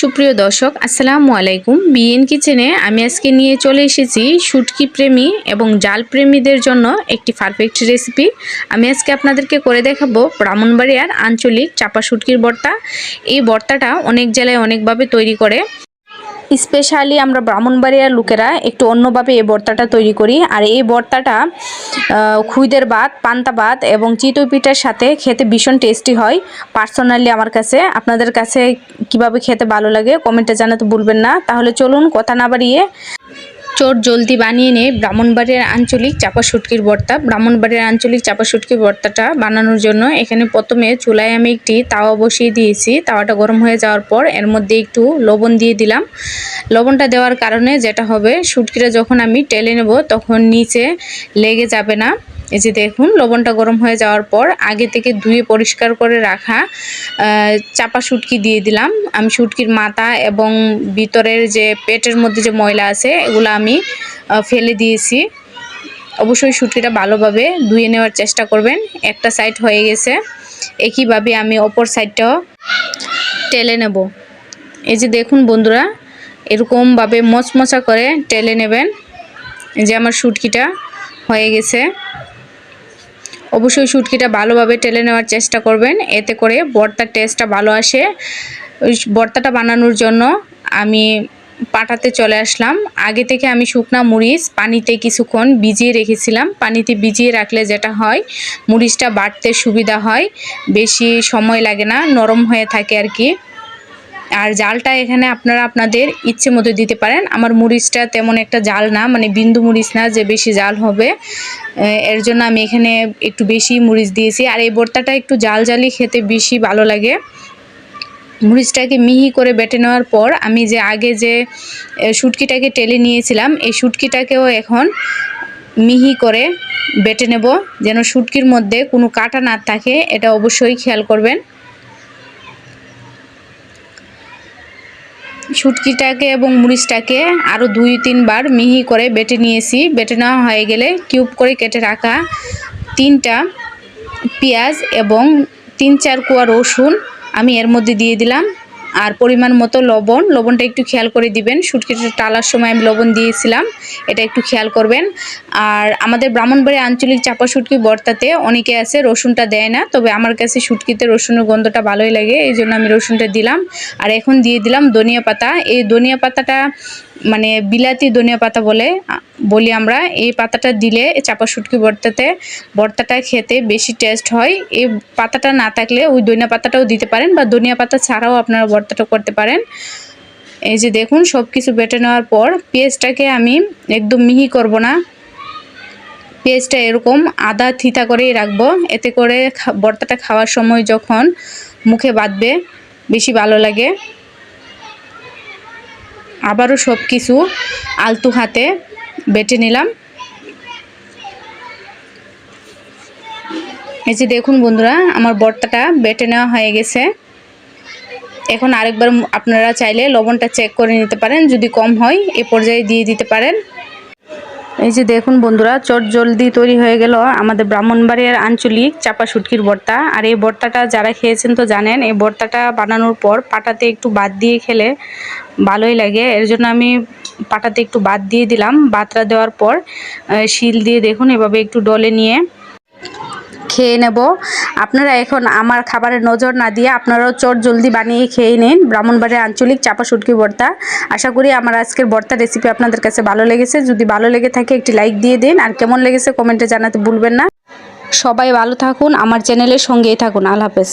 সুপ্রিয় দর্শক, আসসালামু আলাইকুম। বিএন কিচেনে আমি আজকে নিয়ে চলে এসেছি শুটকি প্রেমী এবং জাল প্রেমীদের জন্য একটি পারফেক্ট রেসিপি আমি আজকে আপনাদেরকে করে দেখাবো ব্রাহ্মণবাড়িয়ার আঞ্চলিক চাপা শুটকির বর্তা। এই বর্তাটা অনেক জেলায় অনেকভাবে তৈরি করে। স্পেশালি আমরা ব্রাহ্মণবাড়িয়ার লোকেরা একটু অন্যভাবে এই বর্তাটা তৈরি করি। আর এই বর্তাটা খুইদের ভাত, পান্তা ভাত এবং চিতই পিঠার সাথে খেতে ভীষণ টেস্টি হয় পার্সোনালি আমার কাছে। আপনাদের কাছে কীভাবে খেতে ভালো লাগে কমেন্টে জানাতে ভুলবেন না। তাহলে চলুন কথা না বাড়িয়ে চোর জলদি বানিয়ে নিয়ে ব্রাহ্মণবাড়িয়ার আঞ্চলিক চাপা শুটকির বর্তা। ব্রাহ্মণবাড়ির আঞ্চলিক চাপা শুটকির বর্তাটা বানানোর জন্য এখানে প্রথমে চুলায় আমি একটি তাওয়া বসিয়ে দিয়েছি। তাওয়াটা গরম হয়ে যাওয়ার পর এর মধ্যে একটু লবণ দিয়ে দিলাম। লবণটা দেওয়ার কারণে যেটা হবে শুটকিটা যখন আমি টেলে নেব তখন নিচে লেগে যাবে না। এই যে দেখুন, লবণটা গরম হয়ে যাওয়ার পর আগে থেকে ধুয়ে পরিষ্কার করে রাখা চাপা শুটকি দিয়ে দিলাম। আমি শুটকির মাথা এবং ভিতরের যে পেটের মধ্যে যে ময়লা আছে, এগুলো আমি ফেলে দিয়েছি। অবশ্যই শুটকিটা ভালোভাবে ধুয়ে নেওয়ার চেষ্টা করবেন। একটা সাইড হয়ে গেছে। একইভাবে আমি অপর সাইডটাও টেলে নেব। এই যে দেখুন বন্ধুরা, এরকমভাবে মচমচা করে টেলে নেবেন। যে আমার শুটকিটা হয়ে গেছে। অবশ্যই শুটকিটা ভালোভাবে টেলে নেওয়ার চেষ্টা করবেন। এতে করে ভর্তার টেস্টটা ভালো আসে। ওই ভর্তাটা বানানোর জন্য আমি পাটাতে চলে আসলাম। আগে থেকে আমি শুকনা মরিচ পানিতে কিছুক্ষণ ভিজিয়ে রেখেছিলাম। পানিতে ভিজিয়ে রাখলে যেটা হয়, মরিচটা বাটতে সুবিধা হয়। বেশি সময় লাগে না, নরম হয়ে থাকে আর কি। আর জালটা এখানে আপনারা আপনাদের ইচ্ছে মতো দিতে পারেন। আমার মরিচটা তেমন একটা জাল না মানে বিন্দু মরিচ না যে বেশি জাল হবে। এর জন্য আমি এখানে একটু বেশি মরিচ দিয়েছি। আর এই ভর্তাটা একটু জাল জালি খেতে বেশি ভালো লাগে। মরিচটাকে মিহি করে বেটে নেওয়ার পর আমি যে আগে যে শুটকিটাকে টেলে নিয়েছিলাম, এই শুটকিটাকেও এখন মিহি করে বেটে নেব। যেন শুটকির মধ্যে কোনো কাটা না থাকে, এটা অবশ্যই খেয়াল করবেন। শুটকিটাকে এবং মরিচটাকে আরও দুই, তিনবার মিহি করে বেটে নিয়েছি। বেটে নেওয়া হয়ে গেলে কিউব করে কেটে রাখা তিনটা পেঁয়াজ এবং তিন, চার কুয়া রসুন আমি এর মধ্যে দিয়ে দিলাম। আর পরিমাণ মতো লবণ। লবণটা একটু খেয়াল করে দিবেন। শুটকিটা টালার সময় আমি লবণ দিয়েছিলাম। এটা একটু খেয়াল করবেন। আর আমাদের ব্রাহ্মণবাড়ি আঞ্চলিক চাপা শুটকি বর্তাতে অনেকে আছে রসুনটা দেয় না, তবে আমার কাছে শুটকিতে রসুনের গন্ধটা ভালোই লাগে, এই জন্য আমি রসুনটা দিলাম। আর এখন দিয়ে দিলাম ধনিয়া পাতা। এই ধনিয়া পাতাটা মানে বিলাতি ধনিয়া পাতা বলে বলি আমরা, এই পাতাটা দিলে চাপা শুটকি ভর্তাতে ভর্তাটা খেতে বেশি টেস্ট হয়। এই পাতাটা না থাকলে ওই ধনিয়া পাতাটাও দিতে পারেন বা ধনিয়া পাতা ছাড়াও আপনারা ভর্তাটা করতে পারেন। এই যে দেখুন সব কিছু বেটে নেওয়ার পর পেঁয়াজটাকে আমি একদম মিহি করব না। পেঁয়াজটা এরকম আদা থিতা করেই রাখব। এতে করে ভর্তাটা খাওয়ার সময় যখন মুখে বাঁধবে, বেশি ভালো লাগে। আবারও সব কিছু আলতু হাতে বেটে নিলাম। এই যে দেখুন বন্ধুরা, আমার ভর্তাটা বেটে নেওয়া হয়ে গেছে। এখন আরেকবার আপনারা চাইলে লবণটা চেক করে নিতে পারেন, যদি কম হয় এ পর্যায়ে দিয়ে দিতে পারেন। এই যে দেখুন বন্ধুরা, চট জলদি তৈরি হয়ে গেল আমাদের ব্রাহ্মণবাড়িয়ার আঞ্চলিক চাপা শুটকির ভর্তা। আর এই ভর্তাটা যারা খেয়েছেন তো জানেন, এই ভর্তাটা বানানোর পর পাটাতে একটু বাদ দিয়ে খেলে ভালোই লাগে। এর জন্য আমি পাটাতে একটু বাদ দিয়ে দিলাম। বাতটা দেওয়ার পর শিল দিয়ে দেখুন এভাবে একটু ডলে নিয়ে খেয়ে নেব। আপনারা এখন আমার খাবারে নজর না দিয়ে আপনারাও চট জলদি বানিয়ে খেয়ে নিন। ব্রাহ্মণবাড়ির আঞ্চলিক চাপা সুটকি ভর্তা। আশা করি আমার আজকের ভর্তা রেসিপি আপনাদের কাছে ভালো লেগেছে। যদি ভালো লেগে থাকে একটি লাইক দিয়ে দিন। আর কেমন লেগেছে কমেন্টে জানাতে ভুলবেন না। সবাই ভালো থাকুন। আমার চ্যানেলের সঙ্গেই থাকুন। আল্লাহ হাফেজ।